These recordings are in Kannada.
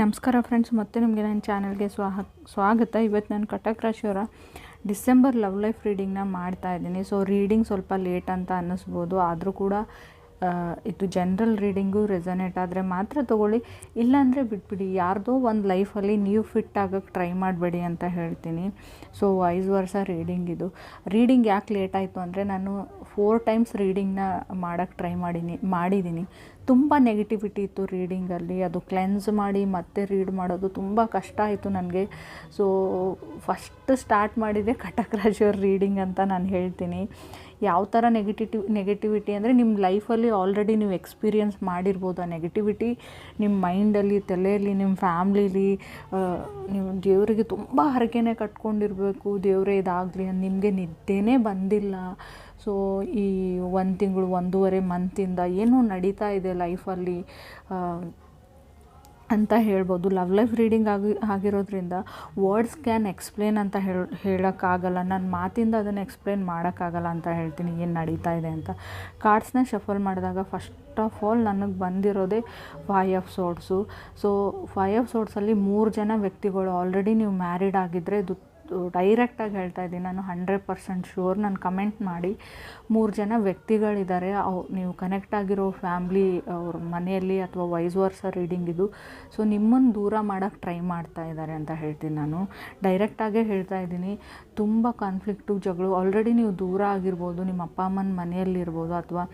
ನಮಸ್ಕಾರ ಫ್ರೆಂಡ್ಸ್ ಮತ್ತೆ ನಿಮಗೆ ನನ್ನ ಚಾನಲ್ಗೆ ಸ್ವಾಹ, ಸ್ವಾಗತ. ಇವತ್ತು ನಾನು ಕಟಕ್ ರಾಶಿಯವರ ಡಿಸೆಂಬರ್ ಲವ್ ಲೈಫ್ ರೀಡಿಂಗ್ನ ಮಾಡ್ತಾ ಇದ್ದೀನಿ. ಸೊ ರೀಡಿಂಗ್ ಸ್ವಲ್ಪ ಲೇಟ್ ಅಂತ ಅನ್ನಿಸ್ಬೋದು. ಆದರೂ ಕೂಡ ಇದು ಜನರಲ್ ರೀಡಿಂಗು ರೆಸನೇಟ್ ಆದರೆ ಮಾತ್ರ ತೊಗೊಳ್ಳಿ. ಇಲ್ಲಾಂದರೆ ಬಿಟ್ಬಿಡಿ. ಯಾರ್ದೋ ಒಂದು ಲೈಫಲ್ಲಿ ನೀವು ಫಿಟ್ ಆಗೋಕ್ಕೆ ಟ್ರೈ ಮಾಡಬೇಡಿ ಅಂತ ಹೇಳ್ತೀನಿ. ಸೊ ವೈಸ್ ವರ್ಷ ರೀಡಿಂಗ್ ಇದು. ರೀಡಿಂಗ್ ಯಾಕೆ ಲೇಟ್ ಆಯಿತು ಅಂದರೆ, ನಾನು ಫೋರ್ ಟೈಮ್ಸ್ ರೀಡಿಂಗ್ನ ಮಾಡೋಕ್ಕೆ ಟ್ರೈ ಮಾಡೀನಿ ಮಾಡಿದ್ದೀನಿ ತುಂಬ ನೆಗೆಟಿವಿಟಿ ಇತ್ತು ರೀಡಿಂಗಲ್ಲಿ ಅದು ಕ್ಲೆನ್ಸ್ ಮಾಡಿ ಮತ್ತೆ ರೀಡ್ ಮಾಡೋದು ತುಂಬ ಕಷ್ಟ ಆಯಿತು ನನಗೆ. ಸೊ ಫಸ್ಟ್ ಸ್ಟಾರ್ಟ್ ಮಾಡಿದೆ ಕಟಕ್ ರಾಜವ್ರ ರೀಡಿಂಗ್ ಅಂತ ನಾನು ಹೇಳ್ತೀನಿ. ಯಾವ ಥರ ನೆಗೆಟಿವ್ ನೆಗೆಟಿವಿಟಿ ಅಂದರೆ ನಿಮ್ಮ ಲೈಫಲ್ಲಿ ಆಲ್ರೆಡಿ ನೀವು ಎಕ್ಸ್ಪೀರಿಯನ್ಸ್ ಮಾಡಿರ್ಬೋದು ಆ ನೆಗೆಟಿವಿಟಿ ನಿಮ್ಮ ಮೈಂಡಲ್ಲಿ ತಲೆಯಲ್ಲಿ ನಿಮ್ಮ ಫ್ಯಾಮ್ಲಿಲಿ ನೀವು ದೇವರಿಗೆ ತುಂಬ ಹರಕೆನೆ ಕಟ್ಕೊಂಡಿರಬೇಕು. ದೇವರೇ ಇದಾಗಲಿ, ನಿಮಗೆ ನಿದ್ದೆನೇ ಬಂದಿಲ್ಲ. ಸೊ ಈ ಒಂದು ತಿಂಗಳು, ಒಂದೂವರೆ ಮಂತಿಂದ ಏನೋ ನಡೀತಾ ಇದೆ ಲೈಫಲ್ಲಿ ಅಂತ ಹೇಳ್ಬೋದು. ಲವ್ ಲೈಫ್ ರೀಡಿಂಗ್ ಆಗಿ, ಆಗಿರೋದ್ರಿಂದ ವರ್ಡ್ಸ್ ಕ್ಯಾನ್ ಎಕ್ಸ್ಪ್ಲೇನ್ ಅಂತ ಹೇಳ, ಹೇಳೋಕ್ಕಾಗಲ್ಲ. ನನ್ನ ಮಾತಿಂದ ಅದನ್ನು ಎಕ್ಸ್ಪ್ಲೇನ್ ಮಾಡೋಕ್ಕಾಗಲ್ಲ ಅಂತ ಹೇಳ್ತೀನಿ. ಏನು ನಡೀತಾ ಇದೆ ಅಂತ. ಕಾರ್ಡ್ಸ್ನ ಶಫಲ್ ಮಾಡಿದಾಗ ಫಸ್ಟ್ ಆಫ್ ಆಲ್ ನನಗೆ ಬಂದಿರೋದೇ five of swords so five of ಸೋಡ್ಸಲ್ಲಿ ಮೂರು ಜನ ವ್ಯಕ್ತಿಗಳು ಆಲ್ರೆಡಿ ನೀವು ಮ್ಯಾರಿಡ್ ಆಗಿದ್ದರೆ ಇದು ಡೈರೆಕ್ಟಾಗಿ ಹೇಳ್ತಾ ಇದ್ದೀನಿ. ನಾನು ಹಂಡ್ರೆಡ್ ಪರ್ಸೆಂಟ್ ಶೂರ್ ನಾನು ಕಮೆಂಟ್ ಮಾಡಿ. ಮೂರು ಜನ ವ್ಯಕ್ತಿಗಳಿದ್ದಾರೆ. ಅವು ನೀವು ಕನೆಕ್ಟ್ ಆಗಿರೋ ಫ್ಯಾಮ್ಲಿ ಅವ್ರ ಮನೆಯಲ್ಲಿ ಅಥವಾ ವೈಸ್ ವರ್ಸ ರೀಡಿಂಗ್ ಇದು. ಸೊ ನಿಮ್ಮನ್ನು ದೂರ ಮಾಡೋಕ್ಕೆ ಟ್ರೈ ಮಾಡ್ತಾ ಇದ್ದಾರೆ ಅಂತ ಹೇಳ್ತೀನಿ ನಾನು. ಡೈರೆಕ್ಟಾಗೇ ಹೇಳ್ತಾ ಇದ್ದೀನಿ. ತುಂಬ ಕಾನ್ಫ್ಲಿಕ್ಟು ಜಗಳು. ಆಲ್ರೆಡಿ ನೀವು ದೂರ ಆಗಿರ್ಬೋದು. ನಿಮ್ಮ ಅಪ್ಪ ಅಮ್ಮನ ಮನೆಯಲ್ಲಿರ್ಬೋದು ಅಥವಾ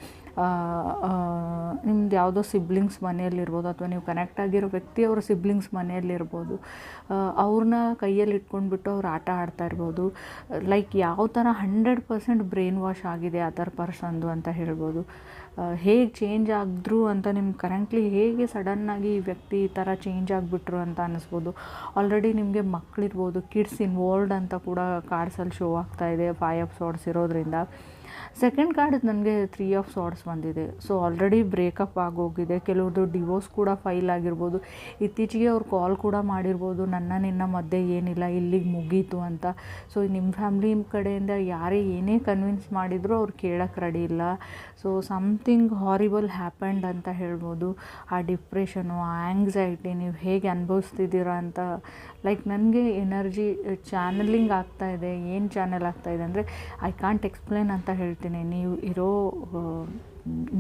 ನಿಮ್ದು ಯಾವುದೋ ಸಿಬ್ಲಿಂಗ್ಸ್ ಮನೆಯಲ್ಲಿರ್ಬೋದು ಅಥವಾ ನೀವು ಕನೆಕ್ಟ್ ಆಗಿರೋ ವ್ಯಕ್ತಿ ಅವ್ರ ಸಿಬ್ಲಿಂಗ್ಸ್ ಮನೆಯಲ್ಲಿರ್ಬೋದು ಅವ್ರನ್ನ ಕೈಯಲ್ಲಿ ಇಟ್ಕೊಂಡ್ಬಿಟ್ಟು ಅವ್ರು ಆಟ ಆಡ್ತಾ ಇರ್ಬೋದು. ಲೈಕ್ ಯಾವ ಥರ ಹಂಡ್ರೆಡ್ ಪರ್ಸೆಂಟ್ ಬ್ರೈನ್ ವಾಶ್ ಆಗಿದೆ ಅದರ್ ಪರ್ಸನ್ದು ಅಂತ ಹೇಳ್ಬೋದು. ಹೇಗೆ ಚೇಂಜ್ ಆಗಿದ್ರು ಅಂತ ನಿಮ್ಗೆ ಕರೆಂಟ್ಲಿ ಹೇಗೆ ಸಡನ್ನಾಗಿ ಈ ವ್ಯಕ್ತಿ ಈ ಥರ ಚೇಂಜ್ ಆಗಿಬಿಟ್ರು ಅಂತ ಅನ್ನಿಸ್ಬೋದು. ಆಲ್ರೆಡಿ ನಿಮಗೆ ಮಕ್ಕಳಿರ್ಬೋದು ಕಿಡ್ಸ್ ಇನ್ವಾಲ್ವ್ಡ್ ಅಂತ ಕೂಡ ಕಾರ್ಸಲ್ಲಿ ಶೋ ಆಗ್ತಾ ಇದೆ ಫೈ ಆಫ್ ಸಾರ್ಡ್ಸ್ ಇರೋದ್ರಿಂದ. ಸೆಕೆಂಡ್ ಕಾರ್ಡ್ ನನಗೆ ತ್ರೀ ಆಫ್ ಸಾರ್ಟ್ಸ್ ಬಂದಿದೆ. ಸೊ ಆಲ್ರೆಡಿ ಬ್ರೇಕಪ್ ಆಗೋಗಿದೆ. ಕೆಲವ್ರದ್ದು ಡಿವೋರ್ಸ್ ಕೂಡ ಫೈಲ್ ಆಗಿರ್ಬೋದು. ಇತ್ತೀಚೆಗೆ ಅವ್ರು ಕಾಲ್ ಕೂಡ ಮಾಡಿರ್ಬೋದು. ನನ್ನ ನಿನ್ನ ಮಧ್ಯೆ ಏನಿಲ್ಲ, ಇಲ್ಲಿಗೆ ಮುಗೀತು ಅಂತ. ಸೊ ನಿಮ್ಮ ಫ್ಯಾಮ್ಲಿ ಕಡೆಯಿಂದ ಯಾರೇ ಏನೇ ಕನ್ವಿನ್ಸ್ ಮಾಡಿದರೂ ಅವ್ರು ಕೇಳೋಕ್ಕೆ ರೆಡಿ ಇಲ್ಲ. ಸೊ ಸಮಥಿಂಗ್ ಹಾರಿಬಲ್ ಹ್ಯಾಪಂಡ್ ಅಂತ ಹೇಳ್ಬೋದು. ಆ ಡಿಪ್ರೆಷನು ಆ ಆ್ಯಂಗ್ಸೈಟಿ ನೀವು ಹೇಗೆ ಅನುಭವಿಸ್ತಿದ್ದೀರಾ ಅಂತ. ಲೈಕ್ ನನಗೆ ಎನರ್ಜಿ ಚಾನಲಿಂಗ್ ಆಗ್ತಾ ಇದೆ. ಏನು ಚಾನಲ್ ಆಗ್ತಾಯಿದೆ ಅಂದರೆ ಐ ಕಾಂಟ್ ಎಕ್ಸ್ಪ್ಲೇನ್ ಅಂತ ಹೇಳ್ತೀನಿ. ನೀವು ಇರೋ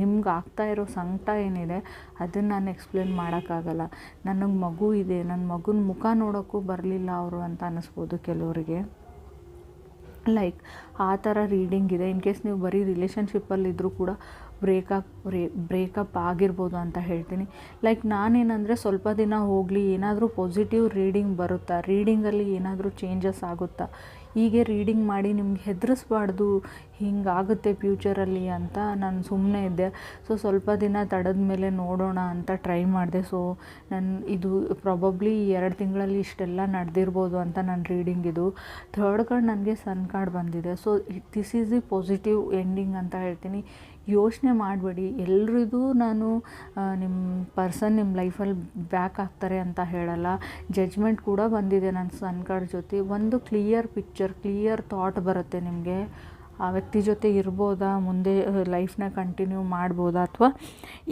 ನಿಮ್ಗೆ ಆಗ್ತಾ ಇರೋ ಸಂಕಟ ಏನಿದೆ, ಅದನ್ನು ನಾನು ಎಕ್ಸ್ಪ್ಲೇನ್ ಮಾಡೋಕ್ಕಾಗಲ್ಲ. ನನಗೆ ಮಗು ಇದೆ. ನನ್ನ ಮಗುನ ಮುಖ ನೋಡೋಕ್ಕೂ ಬರಲಿಲ್ಲ ಅವರು ಅಂತ ಅನ್ನಿಸ್ಬೋದು ಕೆಲವರಿಗೆ. ಲೈಕ್ ಆ ಥರ ರೀಡಿಂಗ್ ಇದೆ. ಇನ್ ಕೇಸ್ ನೀವು ಬರೀ ರಿಲೇಷನ್ಶಿಪ್ಪಲ್ಲಿದ್ದರೂ ಕೂಡ ಬ್ರೇಕಪ್ ಬ್ರೇ ಬ್ರೇಕಪ್ ಆಗಿರ್ಬೋದು ಅಂತ ಹೇಳ್ತೀನಿ. ಲೈಕ್ ನಾನೇನಂದರೆ ಸ್ವಲ್ಪ ದಿನ ಹೋಗಲಿ, ಏನಾದರೂ ಪಾಸಿಟಿವ್ ರೀಡಿಂಗ್ ಬರುತ್ತಾ? ರೀಡಿಂಗಲ್ಲಿ ಏನಾದರೂ ಚೇಂಜಸ್ ಆಗುತ್ತಾ? ಹೀಗೆ ರೀಡಿಂಗ್ ಮಾಡಿ ನಿಮ್ಗೆ ಹೆದರಿಸ್ಬಾರ್ದು, ಹಿಂಗಾಗುತ್ತೆ ಫ್ಯೂಚರಲ್ಲಿ ಅಂತ ನಾನು ಸುಮ್ಮನೆ ಇದ್ದೆ. ಸೊ ಸ್ವಲ್ಪ ದಿನ ತಡದ ಮೇಲೆ ನೋಡೋಣ ಅಂತ ಟ್ರೈ ಮಾಡಿದೆ. ಸೊ ನನ್ನ ಇದು ಪ್ರಾಬಬ್ಲಿ ಎರಡು ತಿಂಗಳಲ್ಲಿ ಇಷ್ಟೆಲ್ಲ ನಡೆದಿರ್ಬೋದು ಅಂತ ನನ್ನ ರೀಡಿಂಗ್ ಇದು. ಥರ್ಡ್ ಕಾರ್ಡ್ ನನಗೆ ಸನ್ ಕಾರ್ಡ್ ಬಂದಿದೆ. So this is the positive ending ಅಂತ ಹೇಳ್ತೀನಿ. ಯೋಚನೆ ಮಾಡಬೇಡಿ. ಎಲ್ರಿಗೂ ನಾನು ನಿಮ್ಮ ಪರ್ಸನ್ ನಿಮ್ಮ ಲೈಫಲ್ಲಿ ಬ್ಯಾಕ್ ಆಗ್ತಾರೆ ಅಂತ ಹೇಳಲ್ಲ. ಜಡ್ಜ್ಮೆಂಟ್ ಕೂಡ ಬಂದಿದೆ ನನ್ನ ಸನ್ ಕಾರ್ಡ್ ಜೊತೆ. ಒಂದು ಕ್ಲಿಯರ್ ಪಿಕ್ಚರ್, ಕ್ಲಿಯರ್ ಥಾಟ್ ಬರುತ್ತೆ ನಿಮಗೆ. ಆ ವ್ಯಕ್ತಿ ಜೊತೆ ಇರ್ಬೋದಾ? ಮುಂದೆ ಲೈಫ್ನ ಕಂಟಿನ್ಯೂ ಮಾಡ್ಬೋದಾ? ಅಥವಾ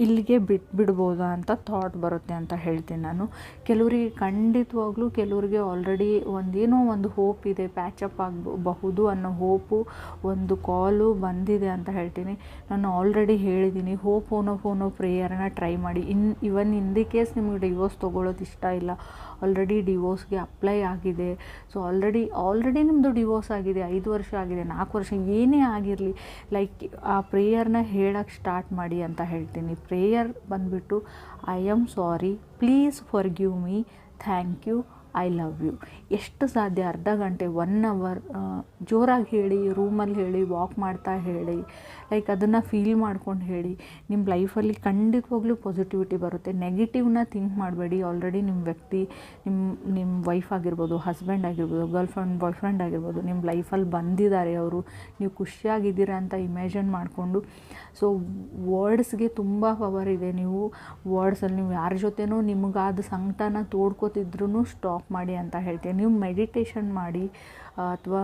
ಇಲ್ಲಿಗೆ ಬಿಟ್ಟು ಬಿಡ್ಬೋದಾ ಅಂತ ಥಾಟ್ ಬರುತ್ತೆ ಅಂತ ಹೇಳ್ತೀನಿ ನಾನು. ಕೆಲವರಿಗೆ ಖಂಡಿತವಾಗ್ಲೂ ಕೆಲವರಿಗೆ ಆಲ್ರೆಡಿ ಒಂದೇನೋ ಒಂದು ಹೋಪ್ ಇದೆ ಪ್ಯಾಚಪ್ ಆಗಬಹುದು ಅನ್ನೋ ಹೋಪು ಒಂದು ಕಾಲು ಬಂದಿದೆ ಅಂತ ಹೇಳ್ತೀನಿ. ನಾನು ಆಲ್ರೆಡಿ ಹೇಳಿದ್ದೀನಿ ಹೋಪ್ ಓನೋ ಫೋನೋ ಪ್ರೇಯರ್ನ ಟ್ರೈ ಮಾಡಿ. In even in the case ನಿಮಗೆ ಡಿವೋರ್ಸ್ ತೊಗೊಳ್ಳೋದು ಇಷ್ಟ ಇಲ್ಲ. ಆಲ್ರೆಡಿ ಡಿವೋರ್ಸ್ಗೆ ಅಪ್ಲೈ ಆಗಿದೆ. ಸೊ ಆಲ್ರೆಡಿ ಆಲ್ರೆಡಿ ನಿಮ್ಮದು ಡಿವೋರ್ಸ್ ಆಗಿದೆ, ಐದು ವರ್ಷ ಆಗಿದೆ, ನಾಲ್ಕು ವರ್ಷ ಏನೇ ಆಗಿರಲಿ ಲೈಕ್ ಆ ಪ್ರೇಯರ್ನ ಹೇಳೋಕ್ಕೆ ಸ್ಟಾರ್ಟ್ ಮಾಡಿ ಅಂತ ಹೇಳ್ತೀನಿ. ಪ್ರೇಯರ್ ಬಂದುಬಿಟ್ಟು I am sorry please forgive me thank you I love you ಎಷ್ಟು ಸಾಧ್ಯ? ಅರ್ಧ ಗಂಟೆ ಒನ್ ಅವರ್ ಜೋರಾಗಿ ಹೇಳಿ ರೂಮಲ್ಲಿ ಹೇಳಿ ವಾಕ್ ಮಾಡ್ತಾ ಹೇಳಿ ಲೈಕ್ ಅದನ್ನು ಫೀಲ್ ಮಾಡ್ಕೊಂಡು ಹೇಳಿ ನಿಮ್ಮ ಲೈಫಲ್ಲಿ ಖಂಡಿತವಾಗ್ಲೂ ಪಾಸಿಟಿವಿಟಿ ಬರುತ್ತೆ. ನೆಗೆಟಿವ್ನ ಥಿಂಕ್ ಮಾಡಬೇಡಿ. ಆಲ್ರೆಡಿ ನಿಮ್ಮ ವ್ಯಕ್ತಿ ನಿಮ್ಮ ನಿಮ್ಮ ವೈಫ್ ಆಗಿರ್ಬೋದು ಹಸ್ಬೆಂಡ್ ಆಗಿರ್ಬೋದು ಗರ್ಲ್ ಫ್ರೆಂಡ್ ಬಾಯ್ ಫ್ರೆಂಡ್ ಆಗಿರ್ಬೋದು ನಿಮ್ಮ ಲೈಫಲ್ಲಿ ಬಂದಿದ್ದಾರೆ ಅವರು. ನೀವು ಖುಷಿಯಾಗಿದ್ದೀರಾ ಅಂತ ಇಮ್ಯಾಜಿನ್ ಮಾಡಿಕೊಂಡು. ಸೊ ವರ್ಡ್ಸ್ಗೆ ತುಂಬ ಪವರ್ ಇದೆ. ನೀವು ವರ್ಡ್ಸಲ್ಲಿ ನೀವು ಯಾರ ಜೊತೆನೂ ನಿಮಗಾದ ಸಂಕಟನ ತೋಡ್ಕೋತಿದ್ರೂ ಸ್ಟಾಪ್ ಮಾಡಿ ಅಂತ ಹೇಳ್ತೀನಿ ನೀವು ಮೆಡಿಟೇಷನ್ ಮಾಡಿ ಅಥವಾ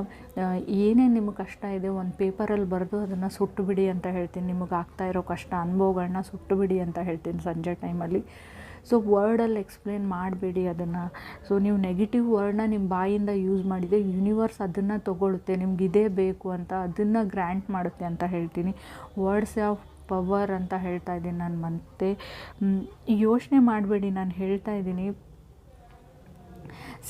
ಏನೇ ನಿಮಗೆ ಕಷ್ಟ ಇದೆ ಒಂದು ಪೇಪರಲ್ಲಿ ಬರೆದು ಅದನ್ನು ಸುಟ್ಟು ಬಿಡಿ ಅಂತ ಹೇಳ್ತೀನಿ. ನಿಮಗೆ ಆಗ್ತಾ ಇರೋ ಕಷ್ಟ ಅನುಭವಗಳನ್ನ ಸುಟ್ಟು ಬಿಡಿ ಅಂತ ಹೇಳ್ತೀನಿ ಸಂಜೆ ಟೈಮಲ್ಲಿ ಸೊ ವರ್ಡಲ್ಲಿ ಎಕ್ಸ್ಪ್ಲೇನ್ ಮಾಡಬೇಡಿ ಅದನ್ನು. ಸೊ ನೀವು ನೆಗೆಟಿವ್ ವರ್ಡ್ನ ನಿಮ್ಮ ಬಾಯಿಂದ ಯೂಸ್ ಮಾಡಿದರೆ ಯೂನಿವರ್ಸ್ ಅದನ್ನು ತೊಗೊಳುತ್ತೆ. ನಿಮ್ಗೆ ಇದೇ ಬೇಕು ಅಂತ ಅದನ್ನು ಗ್ರ್ಯಾಂಟ್ ಮಾಡುತ್ತೆ ಅಂತ ಹೇಳ್ತೀನಿ. ವರ್ಡ್ಸ್ ಆಫ್ ಪವರ್ ಅಂತ ಹೇಳ್ತಾ ಇದ್ದೀನಿ ನಾನು ಮತ್ತೆ ಯೋಚನೆ ಮಾಡಬೇಡಿ. ನಾನು ಹೇಳ್ತಾ ಇದ್ದೀನಿ.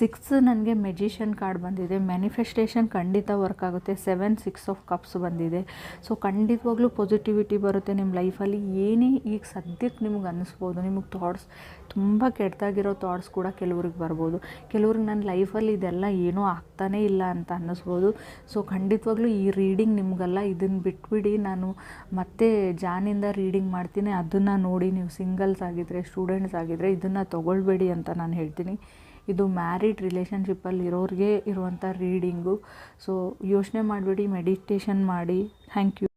ಸಿಕ್ಸ್ ನನಗೆ ಮೆಜಿಷನ್ ಕಾರ್ಡ್ ಬಂದಿದೆ. ಮ್ಯಾನಿಫೆಸ್ಟೇಷನ್ ಖಂಡಿತ ವರ್ಕ್ ಆಗುತ್ತೆ. ಸೆವೆನ್ ಸಿಕ್ಸ್ ಆಫ್ ಕಪ್ಸ್ ಬಂದಿದೆ. ಸೊ ಖಂಡಿತವಾಗ್ಲೂ ಪಾಸಿಟಿವಿಟಿ ಬರುತ್ತೆ ನಿಮ್ಮ ಲೈಫಲ್ಲಿ ಏನೇ ಈಗ ಸದ್ಯಕ್ಕೆ ನಿಮ್ಗೆ ಅನ್ನಿಸ್ಬೋದು ನಿಮಗೆ ಥಾಟ್ಸ್ ತುಂಬ ಕೆಟ್ಟದಾಗಿರೋ ಥಾಟ್ಸ್ ಕೂಡ ಕೆಲವ್ರಿಗೆ ಬರ್ಬೋದು. ಕೆಲವ್ರಿಗೆ ನನ್ನ ಲೈಫಲ್ಲಿ ಇದೆಲ್ಲ ಏನೂ ಆಗ್ತಾನೇ ಇಲ್ಲ ಅಂತ ಅನ್ನಿಸ್ಬೋದು ಸೊ ಖಂಡಿತವಾಗ್ಲೂ ಈ ರೀಡಿಂಗ್ ನಿಮಗೆಲ್ಲ ಇದನ್ನು ಬಿಟ್ಬಿಡಿ. ನಾನು ಮತ್ತೆ ಜಾನಿಂದ ರೀಡಿಂಗ್ ಮಾಡ್ತೀನಿ. ಅದನ್ನು ನೋಡಿ ನೀವು ಸಿಂಗಲ್ಸ್ ಆಗಿದ್ದರೆ ಸ್ಟೂಡೆಂಟ್ಸ್ ಆಗಿದ್ದರೆ ಇದನ್ನು ತೊಗೊಳ್ಬೇಡಿ ಅಂತ ನಾನು ಹೇಳ್ತೀನಿ. ಇದು ಮ್ಯಾರಿಡ್ ರಿಲೇಷನ್ಶಿಪ್ಪಲ್ಲಿ ಇರೋರಿಗೆ ಇರುವಂಥ ರೀಡಿಂಗು ಸೊ ಯೋಚನೆ ಮಾಡಬೇಡಿ ಮೆಡಿಟೇಷನ್ ಮಾಡಿ. Thank you